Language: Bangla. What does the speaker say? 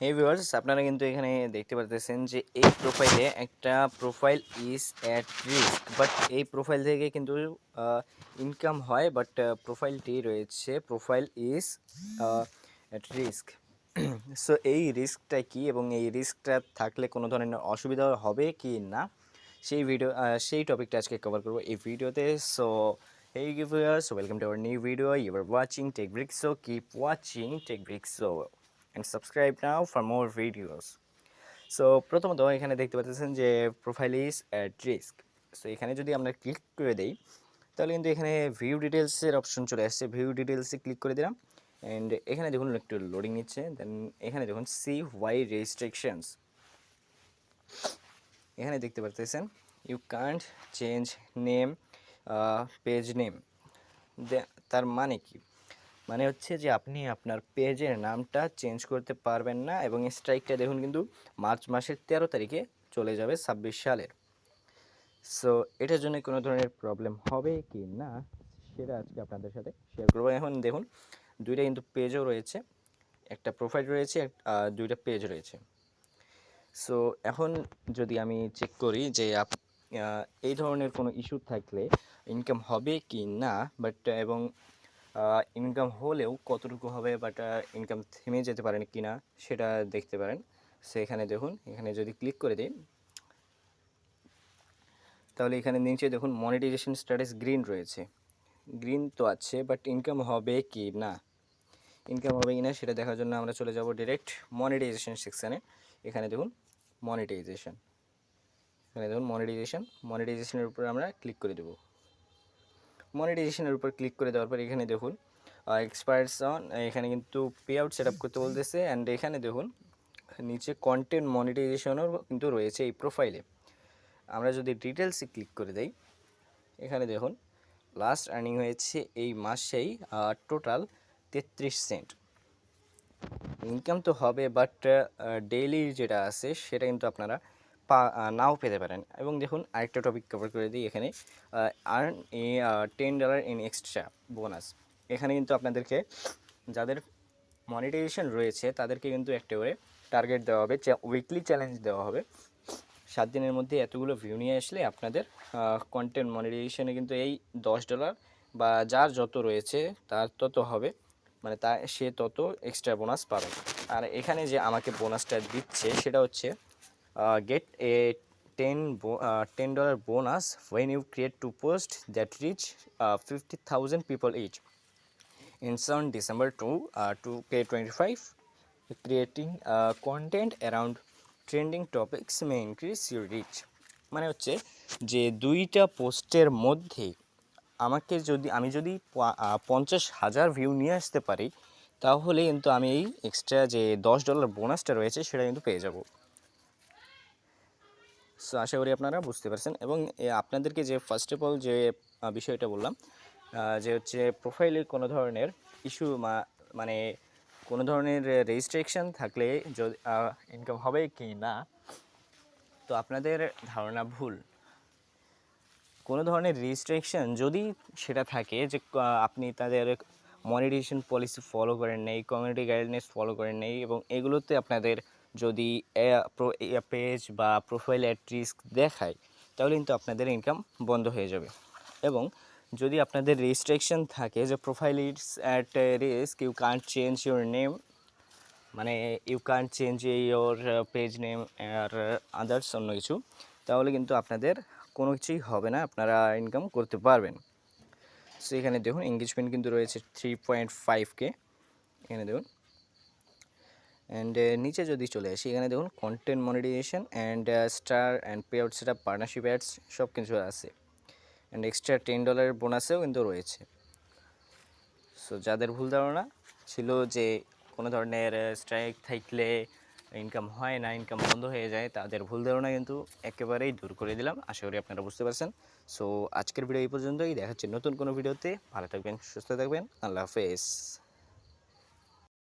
হে ভিউয়ার্স আপনারা কিন্তু এখানে দেখতে পারতেছেন যে এই প্রোফাইলে একটা profile is at risk but এই প্রোফাইল থেকে কিন্তু ইনকাম হয় বাট প্রোফাইলটি রয়েছে profile is at risk so এই রিস্কটা কি এবং এই রিস্কটা থাকলে কোনো ধরনের অসুবিধা হবে কি না, সেই ভিডিও সেই টপিকটা আজকে কভার করব এই ভিডিওতে so hey viewers, welcome to our new video you are watching tech bricks so keep watching tech bricks so and subscribe now for more videos. So প্রথমত এখানে দেখতে পাচ্ছেন যে profile is at risk so এখানে যদি আমরা ক্লিক করে দেই, তাহলে কিন্তু এখানে ভিউ ডিটেলসের অপশন চলে আসছে। ভিউ ডিটেলসে ক্লিক করে দিলাম অ্যান্ড এখানে দেখুন একটু লোডিং নিচ্ছে। দেন এখানে দেখুন সি ওয়াই রেজিস্ট্রেকশনস এখানে দেখতে পারতেছেন you can't change name page name তার মানে কি? মানে হচ্ছে যে আপনি আপনার পেজের নামটা চেঞ্জ করতে পারবেন না এবং স্ট্রাইকটা দেখুন কিন্তু মার্চ মাসের তেরো তারিখে চলে যাবে ছাব্বিশ সালের। সো এটার জন্য কোনো ধরনের প্রবলেম হবে কি না সেটা আজকে আপনাদের সাথে শেয়ার করব। এখন দেখুন, দুইটা কিন্তু পেজও রয়েছে, একটা প্রোফাইল রয়েছে দুইটা পেজ রয়েছে। সো এখন যদি আমি চেক করি যে এই ধরনের কোনো ইস্যু থাকলে ইনকাম হবে কি না বাট এবং ইনকাম হলেও কতটুকু হবে বাট ইনকাম থেমে যেতে পারেন কি না সেটা দেখতে পারেন। সেখানে দেখুন, এখানে যদি ক্লিক করে দিই তাহলে এখানে নিচে দেখুন মনিটাইজেশন স্ট্যাটাস গ্রিন রয়েছে। গ্রিন তো আছে বাট ইনকাম হবে কি না? ইনকাম হবে কি না সেটা দেখার জন্য আমরা চলে যাব ডিরেক্ট মনিটাইজেশন সেকশানে এখানে দেখুন মনিটাইজেশন এখানে দেখুন মনিটাইজেশন মনিটাইজেশনের উপর আমরা ক্লিক করে দেবো। মনিটাইজেশনের উপর ক্লিক করে দেওয়ার পর এখানে দেখুন এক্সপায়ার্স অন এখানে কিন্তু পে আউট সেট আপ করতে বলতেছে অ্যান্ড এখানে দেখুন, নিচে কন্টেন্ট মনিটাইজেশনও কিন্তু রয়েছে এই প্রোফাইলে আমরা যদি ডিটেলসে ক্লিক করে দেই, এখানে দেখুন লাস্ট আর্নিং হয়েছে এই মাসেই টোটাল তেত্রিশ সেন্ট ইনকাম তো হবে বাট ডেইলি যেটা আছে সেটা কিন্তু আপনারা পা নাও পেতে পারেন। এবং দেখুন, আরেকটা টপিক কভার করে দিই এখানে। Earn a ten dollar in extra bonus এখানে কিন্তু আপনাদেরকে যাদের মনিটাইজেশন রয়েছে, তাদেরকে কিন্তু একটা করে টার্গেট দেওয়া হবে উইকলি চ্যালেঞ্জ দেওয়া হবে। সাত দিনের মধ্যে এতগুলো ভিউ নিয়ে আসলে আপনাদের কন্টেন্ট মনিটাইজেশনে কিন্তু এই দশ ডলার বা যার যত রয়েছে, তার তত হবে। মানে তা, সে তত এক্সট্রা বোনাস পাবে। আর এখানে যে আমাকে বোনাসটা দিচ্ছে, সেটা হচ্ছে get a ten ten dollar bonus when you create two post that reach fifty thousand people each in on December 2 uh, to K25 creating uh, content around trending topics may increase your reach. মানে হচ্ছে যে দুইটা পোস্টের মধ্যে আমাকে যদি আমি যদি পঞ্চাশ হাজার ভিউ নিয়ে আসতে পারি তাহলে কিন্তু আমি এই এক্সট্রা যে দশ ডলার বোনাসটা রয়েছে সেটা কিন্তু পেয়ে যাব। সো আশা করি আপনারা বুঝতে পারছেন। এবং আপনাদেরকে যে ফার্স্ট অফ অল যে বিষয়টা বললাম যে হচ্ছে প্রোফাইলে কোনো ধরনের ইস্যু মানে কোনো ধরনের রেজিস্ট্রেকশন থাকলে যদি ইনকাম হবে কি না, তো আপনাদের ধারণা ভুল। কোনো ধরনের রেজিস্ট্রেকশন যদি সেটা থাকে যে আপনি তাদের মনিটাইজেশন পলিসি ফলো করেন নেই কমিউনিটি গাইডলাইন্স ফলো করেন নেই এবং এগুলোতে আপনাদের যদি পেজ বা প্রোফাইল অ্যাট রিস্ক দেখায়, তাহলে কিন্তু আপনাদের ইনকাম বন্ধ হয়ে যাবে। এবং যদি আপনাদের রেজিস্ট্রেকশন থাকে যে profile it's at risk you can't change your name মানে you can't change your page name R others অন্য কিছু, তাহলে কিন্তু আপনাদের কোনো কিছুই হবে না, আপনারা ইনকাম করতে পারবেন। সো এখানে দেখুন এঙ্গেজমেন্ট কিন্তু রয়েছে থ্রি পয়েন্ট ফাইভ কে এখানে দেখুন অ্যান্ড নিচে যদি চলে আসি, এখানে দেখুন content monetisation and star and pay out সেটা পার্টনারশিপ অ্যাডস সব কিছু আছে। অ্যান্ড এক্সট্রা টেন ডলারের বোনাসেও কিন্তু রয়েছে। সো যাদের ভুল ধারণা ছিল যে কোনো ধরনের স্ট্রাইক থাকলে ইনকাম হয় না ইনকাম বন্ধ হয়ে যায়, তাদের ভুল ধারণা কিন্তু একেবারেই দূর করে দিলাম। আশা করি আপনারা বুঝতে পারছেন। সো আজকের ভিডিও এই পর্যন্তই। দেখাচ্ছি নতুন কোনো ভিডিওতে। ভালো থাকবেন, সুস্থ থাকবেন। আল্লাহ হাফেজ।